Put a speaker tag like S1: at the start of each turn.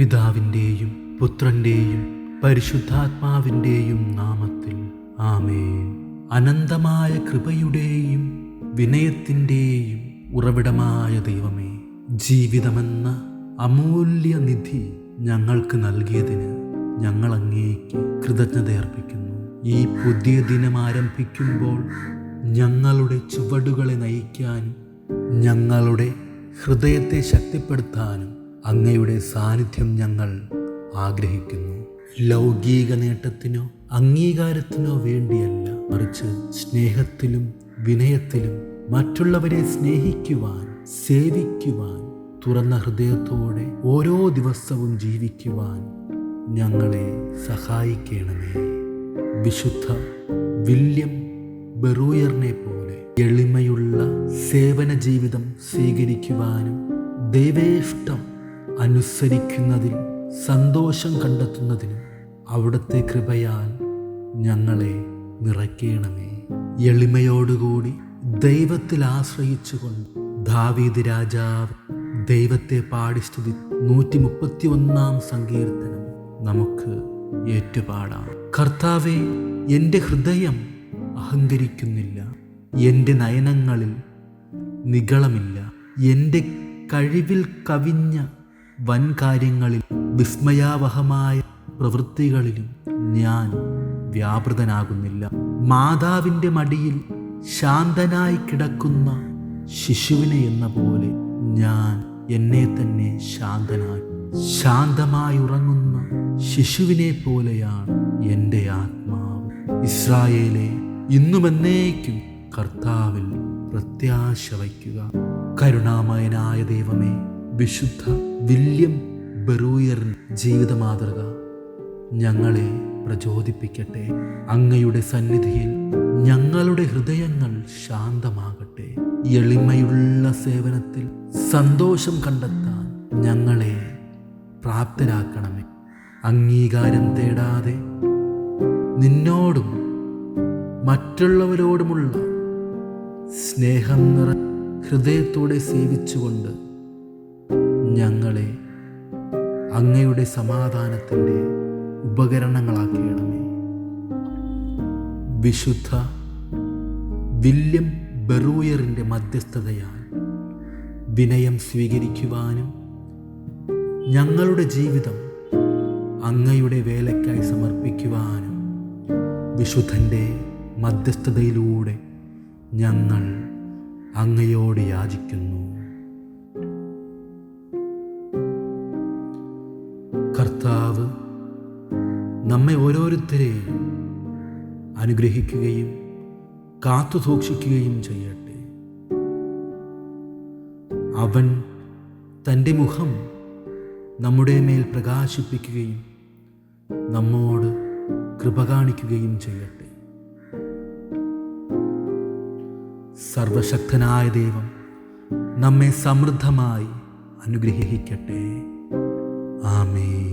S1: പിതാവിന്റെയും പുത്രന്റെയും പരിശുദ്ധാത്മാവിന്റെയും നാമത്തിൽ. ആമേ അനന്തമായ കൃപയുടെയും വിനയത്തിന്റെയും ഉറവിടമായ ദൈവമേ ജീവിതമെന്ന അമൂല്യ നിധി ഞങ്ങൾക്ക് നൽകിയതിന് ഞങ്ങൾ അങ്ങേക്ക് കൃതജ്ഞത അർപ്പിക്കുന്നു. ഈ പുതിയ ദിനം ആരംഭിക്കുമ്പോൾ ഞങ്ങളുടെ ചുവടുകളെ നയിക്കാനും ഞങ്ങളുടെ ഹൃദയത്തെ ശക്തിപ്പെടുത്താനും അങ്ങയുടെ സാന്നിധ്യം ഞങ്ങൾ ആഗ്രഹിക്കുന്നു. ലൗകിക നേട്ടത്തിനോ അംഗീകാരത്തിനോ വേണ്ടിയല്ല. മറിച്ച് സ്നേഹത്തിലും വിനയത്തിലും മറ്റുള്ളവരെ സ്നേഹിക്കുവാൻ സേവിക്കുവാൻ തുറന്ന ഹൃദയത്തോടെ ഓരോ ദിവസവും ജീവിക്കുവാൻ ഞങ്ങളെ സഹായിക്കണമേ. വിശുദ്ധ വില്യം ബെറൂയറിനെ പോലെ എളിമയുള്ള സേവന ജീവിതം സ്വീകരിക്കുവാനും ദൈവേഷ്ടം അനുസരിക്കുന്നതിൽ സന്തോഷം കണ്ടെത്തുന്നതിനും അവിടുത്തെ കൃപയാൽ ഞങ്ങളെ നിറയ്ക്കണമേ. എളിമയോടുകൂടി ദൈവത്തിൽ ആശ്രയിച്ചുകൊണ്ട് ദാവീദ് രാജാവ് ദൈവത്തെ പാടി സ്തുതി നൂറ്റി മുപ്പത്തി ഒന്നാം സങ്കീർത്തനം നമുക്ക് ഏറ്റുപാടാം. കർത്താവെ എന്റെ ഹൃദയം അഹങ്കരിക്കുന്നില്ല. എന്റെ നയനങ്ങളിൽ നികളമില്ല എന്റെ കഴിവിൽ കവിഞ്ഞ വൻ കാര്യങ്ങളിൽ വിസ്മയാവഹമായ പ്രവൃത്തികളിലും ഞാൻ വ്യാപൃതനാകുന്നില്ല. മാതാവിന്റെ മടിയിൽ ശാന്തനായി കിടക്കുന്ന ശിശുവിനെ എന്ന പോലെ ഞാൻ എന്നെ തന്നെ ശാന്തനായി ശാന്തമായി ഉറങ്ങുന്ന ശിശുവിനെ പോലെയാണ് എന്റെ ആത്മാവ്. ഇസ്രായേലെ ഇന്നുമെന്നേക്കും കർത്താവിൽ പ്രത്യാശ വയ്ക്കുക. കരുണാമയനായ ദൈവമേ വിശുദ്ധ വില്യം ബെറൂയറിൻ ജീവിത മാതൃക ഞങ്ങളെ പ്രചോദിപ്പിക്കട്ടെ. അങ്ങയുടെ സന്നിധിയിൽ ഞങ്ങളുടെ ഹൃദയങ്ങൾ ശാന്തമാകട്ടെ. എളിമയുള്ള സേവനത്തിൽ സന്തോഷം കണ്ടെത്താൻ ഞങ്ങളെ പ്രാപ്തരാക്കണമേ. അംഗീകാരം തേടാതെ നിന്നോടും മറ്റുള്ളവരോടുമുള്ള സ്നേഹം നിറ ഹൃദയത്തോടെ സേവിച്ചുകൊണ്ട് ഞങ്ങളെ അങ്ങയുടെ സമാധാനത്തിന്റെ ഉപകരണങ്ങളാക്കിയിടമേ വിശുദ്ധ വില്യം ബെറൂയറിന്റെ മധ്യസ്ഥതയാൽ വിനയം സ്വീകരിക്കുവാനും ഞങ്ങളുടെ ജീവിതം അങ്ങയുടെ വേലയ്ക്കായി സമർപ്പിക്കുവാനും വിശുദ്ധന്റെ മധ്യസ്ഥതയിലൂടെ ഞങ്ങൾ അങ്ങയോട് യാചിക്കുന്നു. കർത്താവ് നമ്മെ ഓരോരുത്തരെയും അനുഗ്രഹിക്കുകയും കാത്തു സൂക്ഷിക്കുകയും ചെയ്യട്ടെ. അവൻ തന്റെ മുഖം നമ്മുടെ മേൽ പ്രകാശിപ്പിക്കുകയും നമ്മോട് കൃപ കാണിക്കുകയും ചെയ്യട്ടെ. സർവശക്തനായ ദൈവം നമ്മെ സമൃദ്ധമായി അനുഗ്രഹിക്കട്ടെ. ആമേ